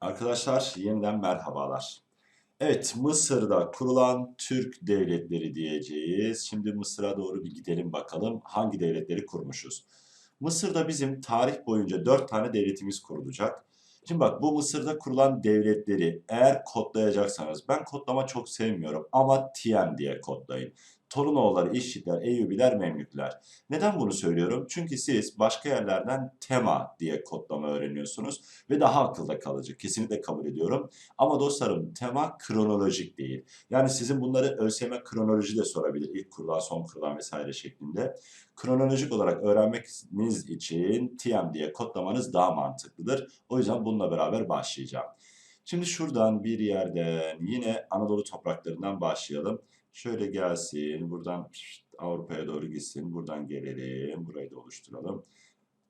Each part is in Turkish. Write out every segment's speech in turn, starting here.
Arkadaşlar yeniden merhabalar. Evet Mısır'da kurulan Türk devletleri diyeceğiz. Şimdi Mısır'a doğru bir gidelim bakalım hangi devletleri kurmuşuz. Mısır'da bizim tarih boyunca dört tane devletimiz kurulacak. Şimdi bak bu Mısır'da kurulan devletleri eğer kodlayacaksanız ben kodlama çok sevmiyorum ama TM diye kodlayın. Torunoğulları, İşçiler, Eyyubiler, Memlükler. Neden bunu söylüyorum? Çünkü siz başka yerlerden tema diye kodlama öğreniyorsunuz ve daha akılda kalıcı. Kesinlikle kabul ediyorum. Ama dostlarım tema kronolojik değil. Yani sizin bunları ÖSYM kronoloji de sorabilir. İlk kurulan, son kurulan vesaire şeklinde. Kronolojik olarak öğrenmeniz için TM diye kodlamanız daha mantıklıdır. O yüzden bununla beraber başlayacağım. Şimdi şuradan bir yerden yine Anadolu topraklarından başlayalım. Şöyle gelsin, buradan Avrupa'ya doğru gitsin, buradan gelelim, burayı da oluşturalım.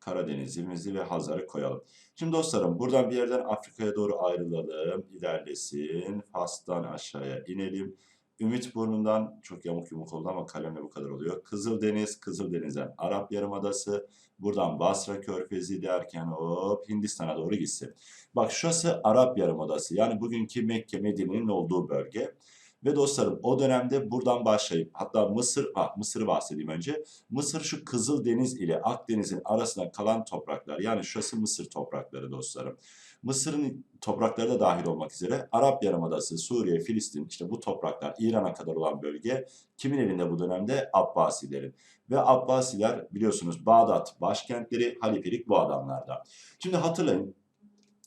Karadeniz'imizi ve Hazar'ı koyalım. Şimdi dostlarım buradan bir yerden Afrika'ya doğru ayrılalım, ilerlesin, Fas'tan aşağıya inelim. Ümit burnundan çok yamuk yumuk oldu ama kalemle bu kadar oluyor. Kızıldeniz, Kızıldeniz'den Arap Yarımadası, buradan Basra Körfezi derken hop Hindistan'a doğru gitsin. Bak şurası Arap Yarımadası yani bugünkü Mekke Medine'nin olduğu bölge. Ve dostlarım o dönemde buradan başlayıp hatta Mısır, ha, Mısır'ı bahsedeyim önce. Mısır şu Kızıldeniz ile Akdeniz'in arasında kalan topraklar. Yani şurası Mısır toprakları dostlarım. Mısır'ın toprakları da dahil olmak üzere Arap Yarımadası, Suriye, Filistin işte bu topraklar İran'a kadar olan bölge kimin elinde bu dönemde? Abbasilerin. Ve Abbasiler biliyorsunuz Bağdat başkentleri halifelik bu adamlarda. Şimdi hatırlayın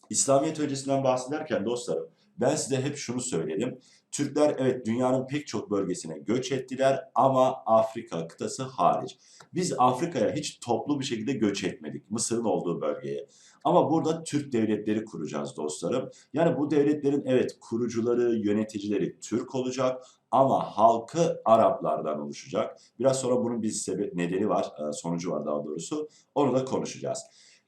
İslamiyet öncesinden bahsederken dostlarım ben size hep şunu söyledim. Türkler evet dünyanın pek çok bölgesine göç ettiler ama Afrika kıtası hariç. Biz Afrika'ya hiç toplu bir şekilde göç etmedik Mısır'ın olduğu bölgeye. Ama burada Türk devletleri kuracağız dostlarım. Yani bu devletlerin evet kurucuları, yöneticileri Türk olacak ama halkı Araplardan oluşacak. Biraz sonra bunun bir sebep nedeni var, e, sonucu var daha doğrusu. Onu da konuşacağız.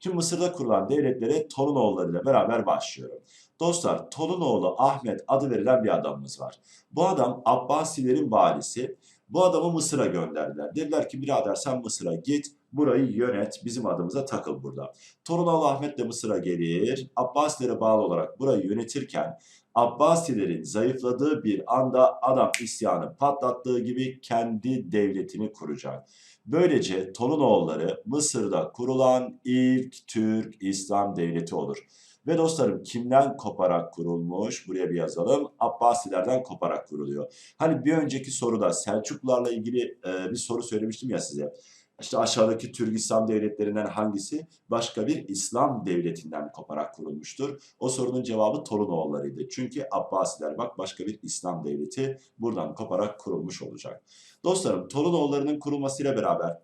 Şimdi Mısır'da kurulan devletlere Torunoğulları ile beraber başlıyorum. Dostlar Tolunoğlu Ahmet adı verilen bir adamımız var. Bu adam Abbasilerin valisi. Bu adamı Mısır'a gönderdiler. Dediler ki birader sen Mısır'a git burayı yönet bizim adımıza takıl burada. Torunoğlu Ahmet de Mısır'a gelir. Abbasilere bağlı olarak burayı yönetirken Abbasilerin zayıfladığı bir anda adam isyanı patlattığı gibi kendi devletini kuracak. Böylece Tolunoğulları Mısır'da kurulan ilk Türk İslam devleti olur. Ve dostlarım kimden koparak kurulmuş? Buraya bir yazalım. Abbasilerden koparak kuruluyor. Hani bir önceki soruda Selçuklularla ilgili bir soru söylemiştim ya size. İşte aşağıdaki Türk İslam devletlerinden hangisi başka bir İslam devletinden koparak kurulmuştur? O sorunun cevabı Torunoğullarıydı. Çünkü Abbasiler bak başka bir İslam devleti buradan koparak kurulmuş olacak. Dostlarım Torunoğullarının kurulmasıyla beraber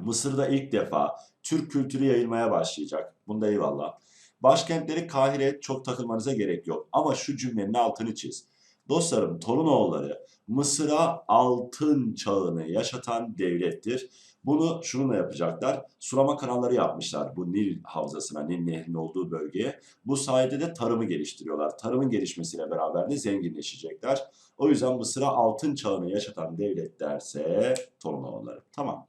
Mısır'da ilk defa Türk kültürü yayılmaya başlayacak. Bunda eyvallah. Başkentleri Kahire çok takılmanıza gerek yok. Ama şu cümlenin altını çiz. Dostlarım Torunoğulları Mısır'a altın çağını yaşatan devlettir. Bunu şununla yapacaklar. Sulama kanalları yapmışlar bu Nil havzasına, Nil nehrinin olduğu bölgeye. Bu sayede de tarımı geliştiriyorlar. Tarımın gelişmesiyle beraber de zenginleşecekler. O yüzden Mısır'a altın çağını yaşatan devlet derse Torunoğulları. Tamam.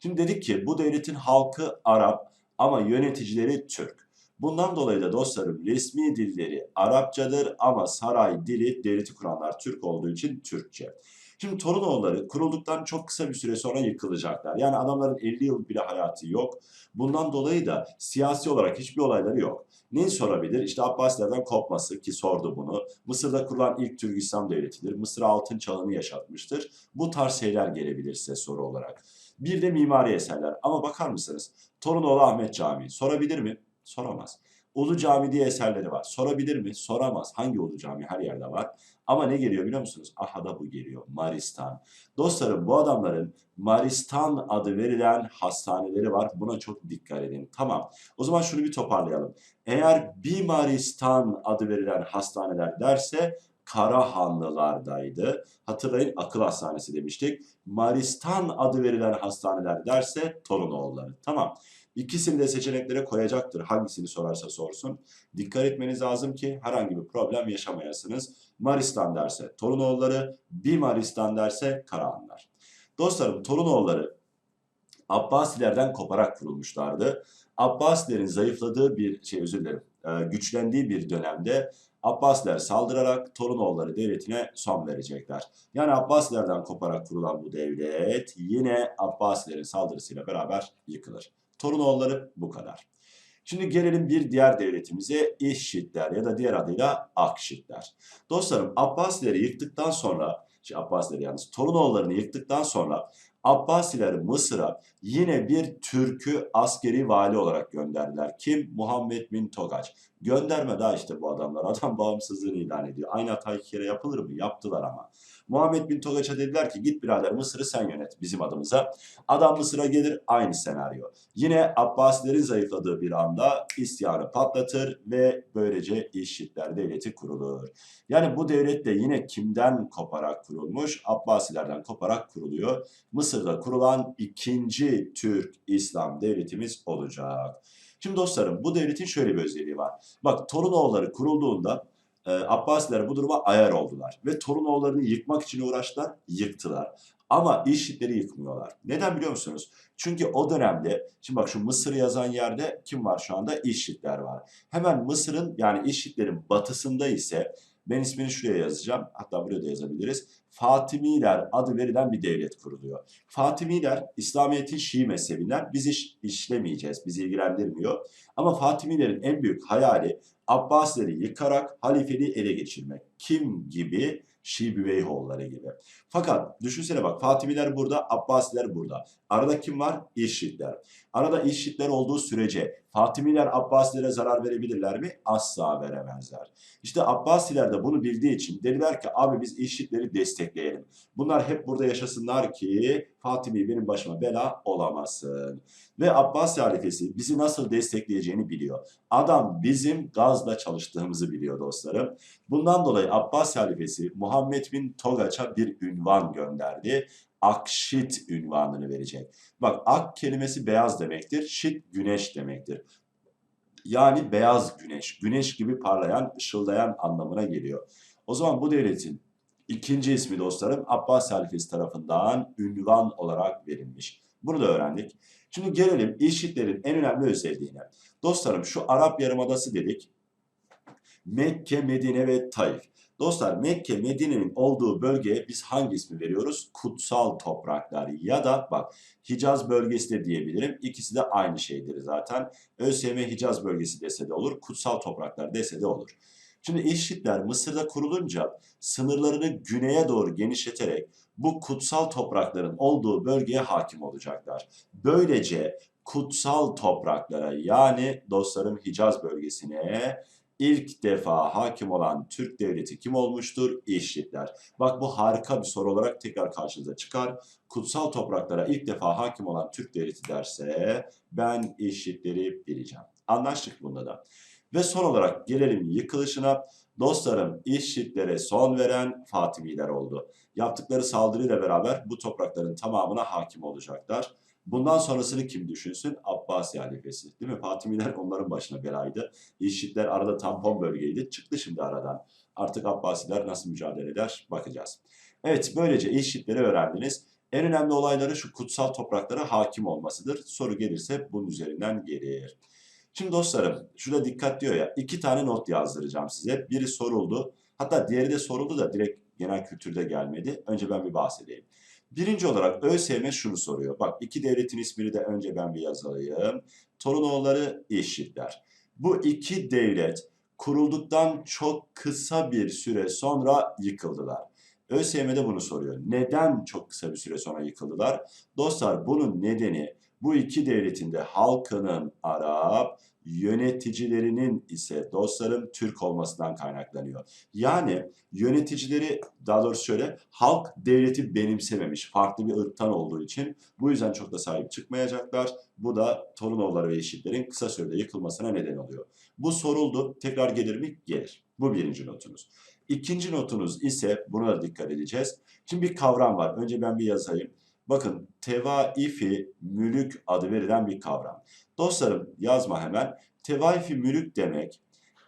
Şimdi dedik ki bu devletin halkı Arap ama yöneticileri Türk. Bundan dolayı da dostlarım resmi dilleri Arapçadır ama saray dili devleti kuranlar Türk olduğu için Türkçe. Şimdi Torunoğulları kurulduktan çok kısa bir süre sonra yıkılacaklar. Yani adamların 50 yıl bile hayatı yok. Bundan dolayı da siyasi olarak hiçbir olayları yok. Neyi sorabilir? İşte Abbasilerden kopması ki sordu bunu. Mısır'da kurulan ilk Türk İslam devletidir. Mısır altın çağını yaşatmıştır. Bu tarz şeyler gelebilir size soru olarak. Bir de mimari eserler. Ama bakar mısınız? Torunoğlu Ahmet Camii sorabilir mi? Soramaz. Ulu Cami diye eserleri var. Sorabilir mi? Soramaz. Hangi Ulu Cami? Her yerde var. Ama ne geliyor biliyor musunuz? Aha da bu geliyor. Maristan. Dostlarım bu adamların Maristan adı verilen hastaneleri var. Buna çok dikkat edin. Tamam. O zaman şunu bir toparlayalım. Eğer bir Maristan adı verilen hastaneler derse Karahanlılardaydı. Hatırlayın akıl hastanesi demiştik. Maristan adı verilen hastaneler derse Torunoğulları. Tamam. İkisini de seçeneklere koyacaktır. Hangisini sorarsa sorsun. Dikkat etmeniz lazım ki herhangi bir problem yaşamayasınız. Maristan derse Torunoğulları, bir Maristan derse Karahanlar. Dostlarım Torunoğulları Abbasilerden koparak kurulmuşlardı. Abbasilerin zayıfladığı bir şey özür dilerim, e, güçlendiği bir dönemde Abbasiler saldırarak Torunoğulları devletine son verecekler. Yani Abbasilerden koparak kurulan bu devlet yine Abbasilerin saldırısıyla beraber yıkılır. Torunoğulları bu kadar. Şimdi gelelim bir diğer devletimize İşşitler ya da diğer adıyla Akşitler. Dostlarım Abbasileri yıktıktan sonra, şey Abbasileri yalnız Torunoğullarını yıktıktan sonra Abbasiler Mısır'a yine bir Türk'ü askeri vali olarak gönderdiler. Kim? Muhammed bin Togaç. Gönderme daha işte bu adamlar. Adam bağımsızlığını ilan ediyor. Aynı hata kere yapılır mı? Yaptılar ama. Muhammed bin Togaç'a dediler ki git birader Mısır'ı sen yönet bizim adımıza. Adam Mısır'a gelir aynı senaryo. Yine Abbasilerin zayıfladığı bir anda isyanı patlatır ve böylece İşitler devleti kurulur. Yani bu devlet de yine kimden koparak kurulmuş? Abbasilerden koparak kuruluyor. Mısır'da kurulan ikinci Türk İslam devletimiz olacak. Şimdi dostlarım bu devletin şöyle bir özelliği var. Bak Torunoğulları kurulduğunda e, Abbasiler bu duruma ayar oldular. Ve Torunoğullarını yıkmak için uğraştılar, yıktılar. Ama İşitleri yıkmıyorlar. Neden biliyor musunuz? Çünkü o dönemde, şimdi bak şu Mısır'ı yazan yerde kim var şu anda? İşitler var. Hemen Mısır'ın yani İşitlerin batısında ise ben ismini şuraya yazacağım. Hatta buraya da yazabiliriz. Fatimiler adı verilen bir devlet kuruluyor. Fatimiler İslamiyet'in Şii mezhebinden biz iş, işlemeyeceğiz, bizi ilgilendirmiyor. Ama Fatimilerin en büyük hayali Abbasileri yıkarak halifeliği ele geçirmek. Kim gibi? Şii Büveyhoğulları gibi. Fakat düşünsene bak Fatimiler burada, Abbasiler burada. Arada kim var? İşitler. Arada İşitler olduğu sürece Fatimiler Abbasilere zarar verebilirler mi? Asla veremezler. İşte Abbasiler de bunu bildiği için dediler ki abi biz İşitleri destekleyelim. Bunlar hep burada yaşasınlar ki Fatimi benim başıma bela olamasın. Ve Abbasi halifesi bizi nasıl destekleyeceğini biliyor. Adam bizim gazla çalıştığımızı biliyor dostlarım. Bundan dolayı Abbasi halifesi Muhammed bin Togaç'a bir ünvan gönderdi. Akşit ünvanını verecek. Bak ak kelimesi beyaz demektir. Şit güneş demektir. Yani beyaz güneş, güneş gibi parlayan, ışıldayan anlamına geliyor. O zaman bu devletin ikinci ismi dostlarım Abbas halifesi tarafından ünvan olarak verilmiş. Bunu da öğrendik. Şimdi gelelim İşitlerin en önemli özelliğine. Dostlarım şu Arap Yarımadası dedik. Mekke, Medine ve Taif. Dostlar Mekke, Medine'nin olduğu bölgeye biz hangi ismi veriyoruz? Kutsal topraklar ya da bak Hicaz bölgesi de diyebilirim. İkisi de aynı şeydir zaten. ÖSYM Hicaz bölgesi dese de olur, kutsal topraklar dese de olur. Şimdi İşitler Mısır'da kurulunca sınırlarını güneye doğru genişleterek bu kutsal toprakların olduğu bölgeye hakim olacaklar. Böylece kutsal topraklara yani dostlarım Hicaz bölgesine ilk defa hakim olan Türk devleti kim olmuştur? İşitler. Bak bu harika bir soru olarak tekrar karşınıza çıkar. Kutsal topraklara ilk defa hakim olan Türk devleti derse ben İşitleri bileceğim. Anlaştık bunda da. Ve son olarak gelelim yıkılışına. Dostlarım İşitlere son veren Fatimiler oldu. Yaptıkları saldırıyla beraber bu toprakların tamamına hakim olacaklar. Bundan sonrasını kim düşünsün? Abbasi halifesi. Değil mi? Fatimiler onların başına belaydı. İşitler arada tampon bölgeydi. Çıktı şimdi aradan. Artık Abbasiler nasıl mücadele eder? Bakacağız. Evet böylece İşitleri öğrendiniz. En önemli olayları şu kutsal topraklara hakim olmasıdır. Soru gelirse bunun üzerinden gelir. Şimdi dostlarım şurada dikkat diyor ya iki tane not yazdıracağım size. Biri soruldu. Hatta diğeri de soruldu da direkt genel kültürde gelmedi. Önce ben bir bahsedeyim. Birinci olarak ÖSYM şunu soruyor. Bak iki devletin ismini de önce ben bir yazayım. Torunoğulları eşitler. Bu iki devlet kurulduktan çok kısa bir süre sonra yıkıldılar. ÖSYM'de bunu soruyor. Neden çok kısa bir süre sonra yıkıldılar? Dostlar bunun nedeni bu iki devletin de halkının Arap, yöneticilerinin ise dostlarım Türk olmasından kaynaklanıyor. Yani yöneticileri daha doğrusu şöyle halk devleti benimsememiş farklı bir ırktan olduğu için bu yüzden çok da sahip çıkmayacaklar. Bu da Torunoğulları ve eşitlerin kısa sürede yıkılmasına neden oluyor. Bu soruldu. Tekrar gelir mi? Gelir. Bu birinci notunuz. İkinci notunuz ise buna da dikkat edeceğiz. Şimdi bir kavram var. Önce ben bir yazayım. Bakın tevaifi mülük adı verilen bir kavram. Dostlarım yazma hemen. Tevaifi mülük demek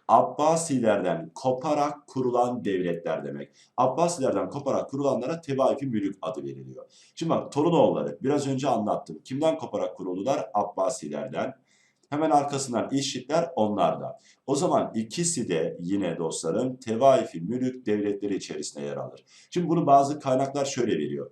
Abbasilerden koparak kurulan devletler demek. Abbasilerden koparak kurulanlara tevaifi mülük adı veriliyor. Şimdi bak Torunoğulları biraz önce anlattım. Kimden koparak kuruldular? Abbasilerden. Hemen arkasından İşitler onlardan. O zaman ikisi de yine dostlarım tevaifi mülük devletleri içerisinde yer alır. Şimdi bunu bazı kaynaklar şöyle veriyor.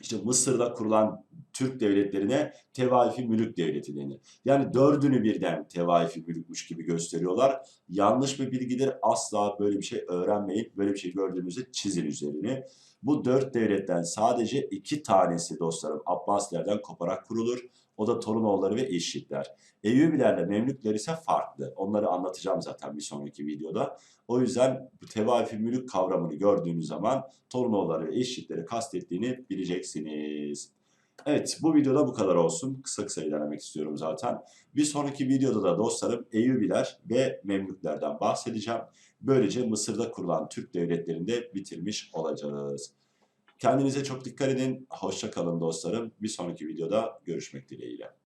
İşte Mısır'da kurulan Türk devletlerine tevaifi mülük devleti denir. Yani dördünü birden tevaifi mülükmüş gibi gösteriyorlar. Yanlış bir bilgidir. Asla böyle bir şey öğrenmeyin. Böyle bir şey gördüğünüzde çizin üzerini. Bu dört devletten sadece iki tanesi dostlarım Abbasilerden koparak kurulur. O da Torunoğulları ve İşitler. Eyyubilerle Memlükler ise farklı. Onları anlatacağım zaten bir sonraki videoda. O yüzden bu tevaifi mülük kavramını gördüğünüz zaman Torunoğulları ve İşitleri kastettiğini bileceksiniz. Evet bu videoda bu kadar olsun. Kısa kısa ilerlemek istiyorum zaten. Bir sonraki videoda da dostlarım Eyyubiler ve Memlüklerden bahsedeceğim. Böylece Mısır'da kurulan Türk devletlerini de bitirmiş olacağız. Kendinize çok dikkat edin. Hoşça kalın dostlarım. Bir sonraki videoda görüşmek dileğiyle.